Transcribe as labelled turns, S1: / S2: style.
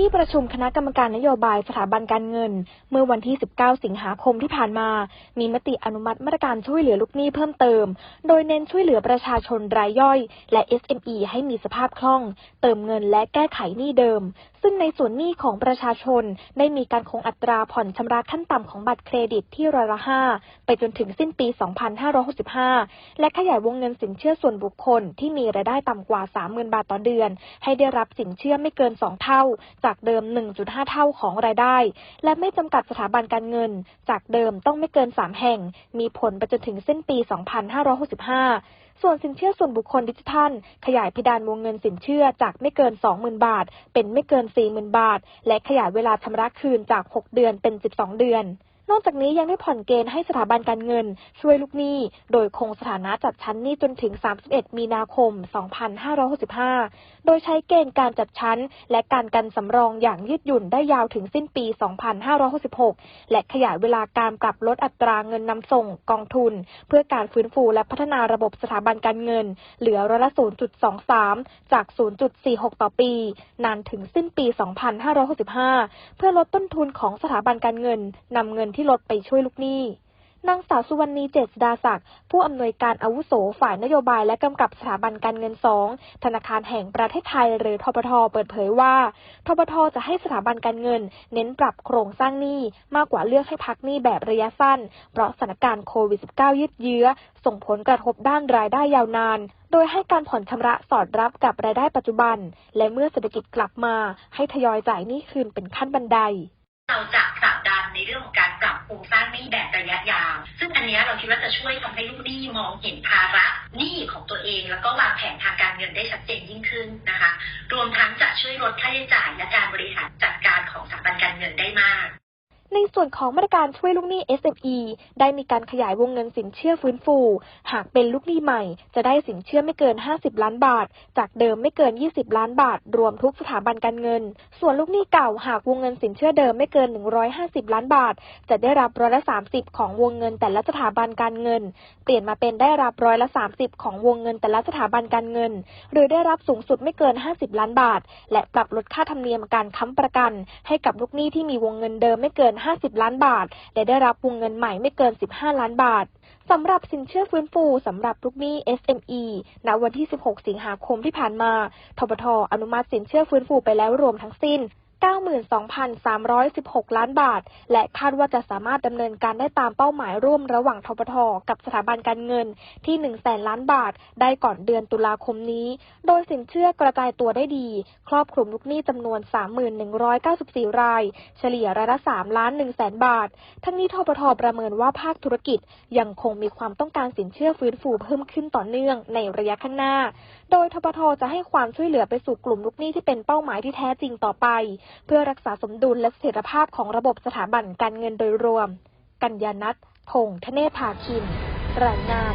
S1: ที่ประชุมคณะกรรมการนโยบายสถาบันการเงิน เมื่อวันที่ 19 สิงหาคมที่ผ่านมา มีมติอนุมัติมาตรการช่วยเหลือลูกหนี้เพิ่มเติม โดยเน้นช่วยเหลือประชาชนรายย่อย และ SME ให้มีสภาพคล่อง เติมเงินและแก้ไขหนี้เดิม ซึ่งในส่วนหนี้ของประชาชนได้มีการคงอัตราผ่อนชำระขั้นต่ำของบัตรเครดิตที่ร้อยละห้าไปจนถึงสิ้นปี 2565 และขยายวงเงินสินเชื่อส่วนบุคคลที่มีรายได้ต่ำกว่า 30,000 บาทต่อเดือน ให้ได้รับสินเชื่อไม่เกิน 2 เท่าจากเดิม 1.5 เท่าของรายได้ และไม่จำกัดสถาบันการเงิน จากเดิมต้องไม่เกิน 3 แห่ง มีผลไปจนถึงสิ้นปี 2565ส่วนสินเชื่อส่วนบุคคลดิจิทัล ขยายเพดานวงเงินสินเชื่อจากไม่เกิน 20,000 บาท เป็นไม่เกิน 40,000 บาท และขยายเวลาชำระคืนจาก 6 เดือนเป็น 12 เดือน นอกจากนี้ยังได้ผ่อนเกณฑ์ให้สถาบันการเงิน ช่วยลูกหนี้ โดยคงสถานะจัดชั้นหนี้จนถึง 31 มีนาคม 2565 โดยใช้เกณฑ์การจัดชั้น และการกันสำรองอย่างยืดหยุ่นได้ยาวถึงสิ้นปี 2566 และขยายเวลาการปรับลดอัตราเงินนำส่งกองทุน เพื่อการฟื้นฟูและพัฒนาระบบสถาบันการเงิน เหลือร้อยละ 0.23 จาก 0.46 ต่อปี นานถึงสิ้นปี 2565 เพื่อลดต้นทุนของสถาบันการเงินนำเงินที่ลดไปช่วยลูกหนี้นางสาวสุวรรณีเจษดาศักดิ์ผู้อำนวยการอาวุโสฝ่ายนโยบายและกำกับสถาบันการเงินสองธนาคารแห่งประเทศไทย หรือทบทเปิดเผยว่าทบทจะให้สถาบันการเงิน เน้นปรับโครงสร้างหนี้มากกว่าเลือกให้พักหนี้แบบระยะสั้น เพราะสถานการณ์โควิด -19 ยืดเยื้อ ส่งผลกระทบด้านรายได้ยาวนาน โดยให้การผ่อนชำระสอดรับกับรายได้ปัจจุบัน และเมื่อเศรษฐกิจกลับมา ให้ทยอยจ่ายหนี้คืนเป็นขั้นบันได
S2: เราจะผลักดันในเรื่องของการ โครงสร้างหนี้แบบระยะยาว ซึ่งอันนี้เราคิดว่าจะช่วยทำให้ลูกหนี้มองเห็นภาระหนี้ของตัวเอง แล้วก็วางแผนทางการเงินได้ชัดเจนยิ่งขึ้นนะคะ รวมทั้งจะช่วยลดค่าใช้จ่ายและการบริหารจัด ส่
S1: วนของมาตรการช่วยลูกหนี้ SME ได้มีการขยายวงเงินสินเชื่อฟื้นฟู หากเป็นลูกหนี้ใหม่ จะได้สินเชื่อไม่เกิน 50 ล้านบาท จากเดิมไม่เกิน 20 ล้านบาท รวมทุกสถาบันการเงิน ส่วนลูกหนี้เก่าหากวงเงินสินเชื่อเดิมไม่เกิน 150 ล้านบาท จะได้รับร้อยละ 30 ของวงเงินแต่ละสถาบันการเงิน เปลี่ยนมาเป็นได้รับร้อยละ 30 ของวงเงินแต่ละสถาบันการเงิน หรือได้รับสูงสุดไม่เกิน 50 ล้านบาท และปรับลดค่าธรรมเนียมการค้ำประกัน ให้กับลูกหนี้ที่มีวงเงินเดิมไม่เกิน 50ล้านบาท และได้รับวงเงินใหม่ไม่เกิน 15 ล้านบาทสำหรับสินเชื่อฟื้นฟูสำหรับลูกหนี้ SME ณ วันที่ 16 สิงหาคมที่ผ่านมา ทบทอนุมัติสินเชื่อฟื้นฟูไปแล้วรวมทั้งสิ้น 92,316 ล้านบาท และคาดว่าจะสามารถดำเนินการได้ตามเป้าหมายร่วมระหว่างทบทกับสถาบันการเงินที่1แสนล้านบาท ได้ก่อนเดือนตุลาคมนี้ โดยสินเชื่อกระจายตัวได้ดี ครอบคลุมลูกหนี้จำนวน 3194 ราย เฉลี่ยรายละ 3 ล้าน1แสนบาท ทั้งนี้ทบทประเมินว่าภาคธุรกิจยังคงมีความต้องการสินเชื่อฟื้นฟูเพิ่มขึ้นต่อเนื่องในระยะข้างหน้า โดยทบทจะให้ความช่วยเหลือไปสู่กลุ่มลูกหนี้ที่เป็นเป้าหมายที่แท้จริงต่อไปเพื่อรักษาสมดุลและเสถียรภาพของระบบสถาบันการเงินโดยรวม กัญญาณัทพงษ์ธเนศภาคิน รายงาน